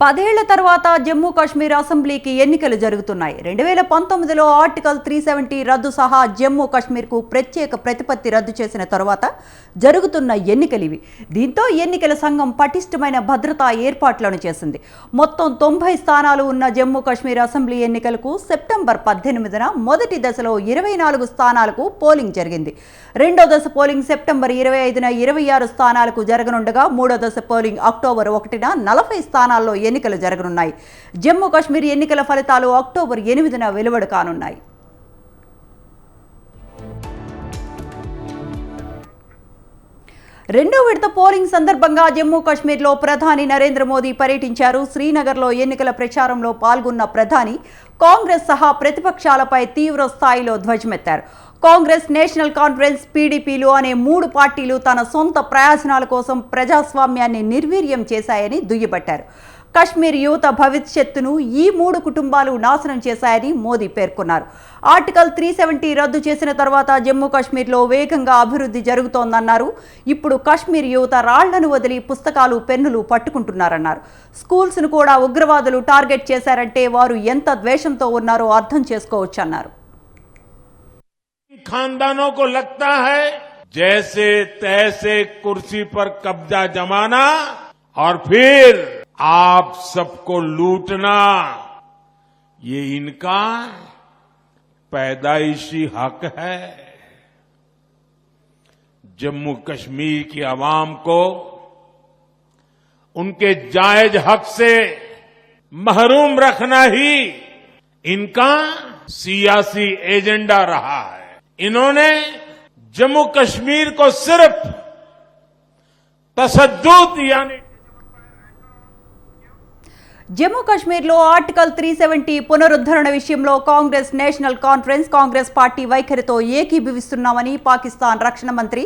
పదేళ్ళ తర్వాత జమ్మూ కాశ్మీర్ అసెంబ్లీకి ఎన్నికలు జరుగుతున్నాయి. రెండు వేల పంతొమ్మిదిలో ఆర్టికల్ త్రీ సెవెంటీ రద్దు సహా జమ్మూ కాశ్మీర్కు ప్రత్యేక ప్రతిపత్తి రద్దు చేసిన తర్వాత జరుగుతున్న ఎన్నికలు ఇవి. దీంతో ఎన్నికల సంఘం పటిష్టమైన భద్రతా ఏర్పాట్లను చేసింది. మొత్తం తొంభై స్థానాలు ఉన్న జమ్మూ కాశ్మీర్ అసెంబ్లీ ఎన్నికలకు సెప్టెంబర్ పద్దెనిమిదిన మొదటి దశలో ఇరవై నాలుగు స్థానాలకు పోలింగ్ జరిగింది. రెండో దశ పోలింగ్ సెప్టెంబర్ ఇరవై ఐదున ఇరవై ఆరు స్థానాలకు జరగనుండగా మూడో దశ పోలింగ్ అక్టోబర్ ఒకటిన నలభై స్థానాల్లో ఎన్నికలు జరగనున్నాయి. జమ్మూ కాశ్మీర్ ఎన్నికల ఫలితాలు అక్టోబర్ ఎనిమిదిన వెలువడు కానున్నాయి. రెండో విడత పోలింగ్ సందర్భంగా జమ్మూ కాశ్మీర్లో ప్రధాని నరేంద్ర మోదీ పర్యటించారు. శ్రీనగర్లో ఎన్నికల ప్రచారంలో పాల్గొన్న ప్రధాని కాంగ్రెస్ సహా ప్రతిపక్షాలపై తీవ్ర స్థాయిలో ధ్వజమెత్తారు. కాంగ్రెస్ నేషనల్ కాన్ఫరెన్స్ పీడీపీలు అనే మూడు పార్టీలు తన సొంత ప్రయోజనాల కోసం ప్రజాస్వామ్యాన్ని నిర్వీర్యం చేశాయని దుయ్యబట్టారు. కశ్మీర్ యువత భవిష్యత్తును ఈ మూడు కుటుంబాలు నాశనం చేశాయని మోదీ పేర్కొన్నారు ఆర్టికల్ త్రీ సెవెంటీ రద్దు చేసిన తర్వాత జమ్మూ కాశ్మీర్లో వేగంగా అభివృద్ధి జరుగుతోందన్నారు ఇప్పుడు కాశ్మీర్ యువత రాళ్లను వదిలి పుస్తకాలు పెన్నులు పట్టుకుంటున్నారన్నారు స్కూల్స్ను కూడా ఉగ్రవాదులు టార్గెట్ చేశారంటే వారు ఎంత ద్వేషంతో ఉన్నారో అర్థం చేసుకోవచ్చన్నారు खानदानों को लगता है जैसे तैसे कुर्सी पर कब्जा जमाना और फिर आप सबको लूटना, ये इनका पैदाइशी हक है। जम्मू कश्मीर की आवाम को उनके जायज़ हक से महरूम रखना ही इनका सियासी एजेंडा रहा है। इन्होंने जम्मू कश्मीर को सिर्फ़ तसद्दुत यानी జమ్మూ కాశ్మీర్లో ఆర్టికల్ త్రీ సెవెంటీ పునరుద్ధరణ విషయంలో Congress National Conference Congress party వైఖరితో ఏకీభవిస్తున్నామని పాకిస్తాన్ రక్షణ మంత్రి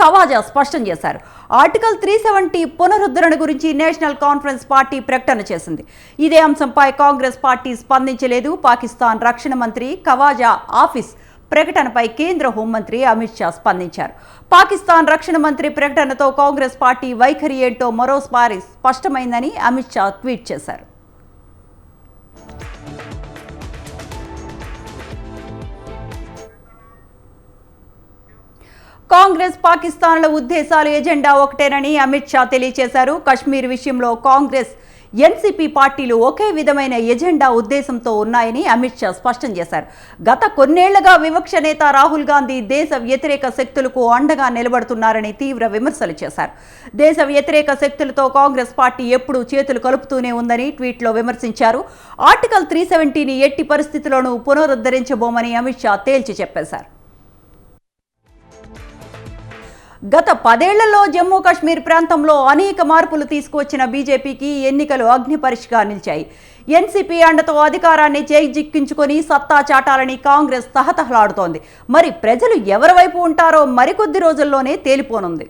కవాజా స్పష్టం చేశారు. ఆర్టికల్ త్రీ సెవెంటీ పునరుద్ధరణ గురించి నేషనల్ కాన్ఫరెన్స్ పార్టీ ప్రకటన చేసింది. ఇదే అంశంపై కాంగ్రెస్ పార్టీ స్పందించలేదు. పాకిస్తాన్ రక్షణ మంత్రి కవాజా ఆఫీస్ ప్రకటనపై కేంద్ర హోంమంత్రి అమిత్ షా స్పందించారు. పాకిస్తాన్ రక్షణ మంత్రి ప్రకటనతో కాంగ్రెస్ పార్టీ వైఖరి ఏంటో మరోసారి స్పష్టమైందని అమిత్ షా ట్వీట్ చేశారు. కాంగ్రెస్ పాకిస్తాన్ల ఉద్దేశాలు ఎజెండా ఒకటేనని అమిత్ షా తెలియజేశారు కశ్మీర్ విషయంలో కాంగ్రెస్ ఎన్సీపీ పార్టీలు ఒకే విధమైన ఎజెండా ఉద్దేశంతో ఉన్నాయని అమిత్ షా స్పష్టం చేశారు. గత కొన్నేళ్ళుగా వివక్ష నేత రాహుల్ గాంధీ దేశ వ్యతిరేక శక్తులకు అండగా నిలబడుతున్నారని తీవ్ర విమర్శలు చేశారు. దేశ వ్యతిరేక శక్తులతో కాంగ్రెస్ పార్టీ ఎప్పుడూ చేతులు కలుపుతూనే ఉందని ట్వీట్లో విమర్శించారు. ఆర్టికల్ త్రీ సెవెంటీని ఎట్టి పరిస్థితుల్లోనూ పునరుద్ధరించబోమని అమిత్ షా తేల్చి చెప్పేశారు. గత పదేళ్ళలో జమ్మూ కాశ్మీర్ ప్రాంతంలో అనేక మార్పులు తీసుకువచ్చిన బీజేపీకి ఎన్నికలు అగ్నిపరీక్షగా నిలిచాయి. ఎన్సీపీ అండతో అధికారాన్ని చేజిక్కించుకొని సత్తా చాటాలని కాంగ్రెస్ తహతహలాడుతోంది. మరి ప్రజలు ఎవరి వైపు ఉంటారో మరికొద్ది రోజుల్లోనే తేలిపోనుంది.